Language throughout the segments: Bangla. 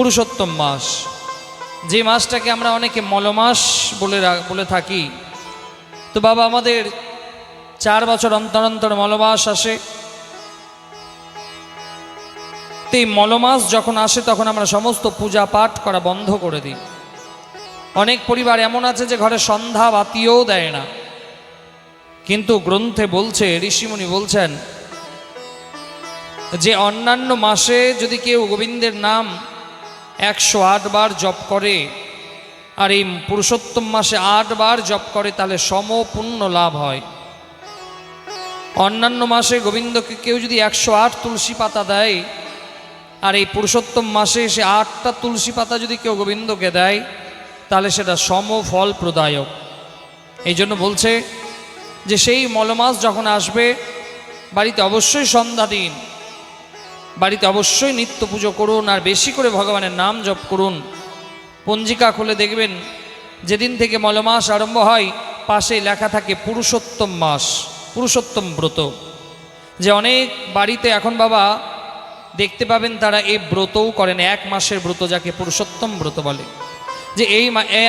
পুরুষোত্তম মাস। যে মাসটাকে আমরা অনেকে মলমাস বলে বলে থাকি। তো বাবা, আমাদের চার বছর অন্তর অন্তর মলমাস আসে। তো এই মলমাস যখন আসে, তখন আমরা সমস্ত পূজা পাঠ করা বন্ধ করে দিই। অনেক পরিবার এমন আছে যে ঘরে সন্ধ্যা বাতিও দেয় না। কিন্তু গ্রন্থে বলছে, ঋষিমুনি বলছেন যে অন্যান্য মাসে যদি কেউ গোবিন্দের নাম একশো বার জপ করে, আর এই পুরুষোত্তম মাসে বার জপ করে, তাহলে সমপূর্ণ লাভ হয়। অন্যান্য মাসে গোবিন্দকে কেউ যদি একশো আট তুলসী পাতা দেয়, আর এই পুরুষোত্তম মাসে সে আটটা তুলসী পাতা যদি কেউ গোবিন্দকে দেয়, তাহলে সেটা সমফল প্রদায়ক এই জন্য বলছে যে, সেই মলমাস যখন আসবে, বাড়িতে অবশ্যই সন্ধ্যা দিন। বাড়িতে অবশ্যই নিত্য পুজো করুন আর বেশি করে ভগবানের নাম জপ করুন। পঞ্জিকা খুলে দেখবেন, যেদিন থেকে মলমাস আরম্ভ হয় পাশে লেখা থাকে পুরুষোত্তম মাস, পুরুষোত্তম ব্রত। যে অনেক বাড়িতে এখন বাবা দেখতে পাবেন তারা এই ব্রতও করেন, এক মাসের ব্রত যাকে পুরুষোত্তম ব্রত বলে। যে এই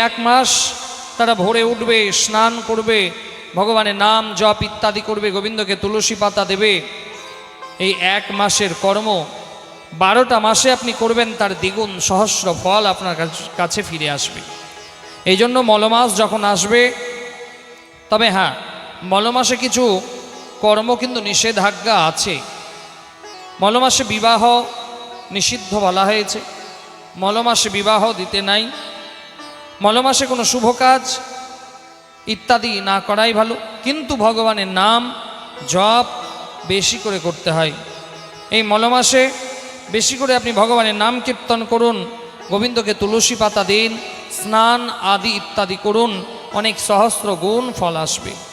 এক মাস তারা ভোরে উঠবে, স্নান করবে, ভগবানের নাম জপ ইত্যাদি করবে, গোবিন্দকে তুলসী পাতা দেবে এই এক মাসের কর্ম, বারোটা মাসে আপনি করবেন তার দ্বিগুণ সহস্র ফল আপনার কাছ- ফিরে আসবে। এই জন্য মলমাস যখন আসবে, তবে হ্যাঁ মলমাসে কিছু কর্ম কিন্তু নিষেধাজ্ঞা আছে। মলমাসে বিবাহ নিষিদ্ধ বলা হয়েছে। মলমাসে বিবাহ দিতে নাই। মলমাসে কোনো শুভ কাজ ইত্যাদি না করাই ভালো। কিন্তু ভগবানের নাম জপ বেশি করে করতে হয়। এই মলমাসে বেশি করে আপনি ভগবানের নাম কীর্তন করুন, গোবিন্দকে তুলসী পাতা দিন, স্নান আদি ইত্যাদি করুন, অনেক সহস্র গুণ ফল আসবে।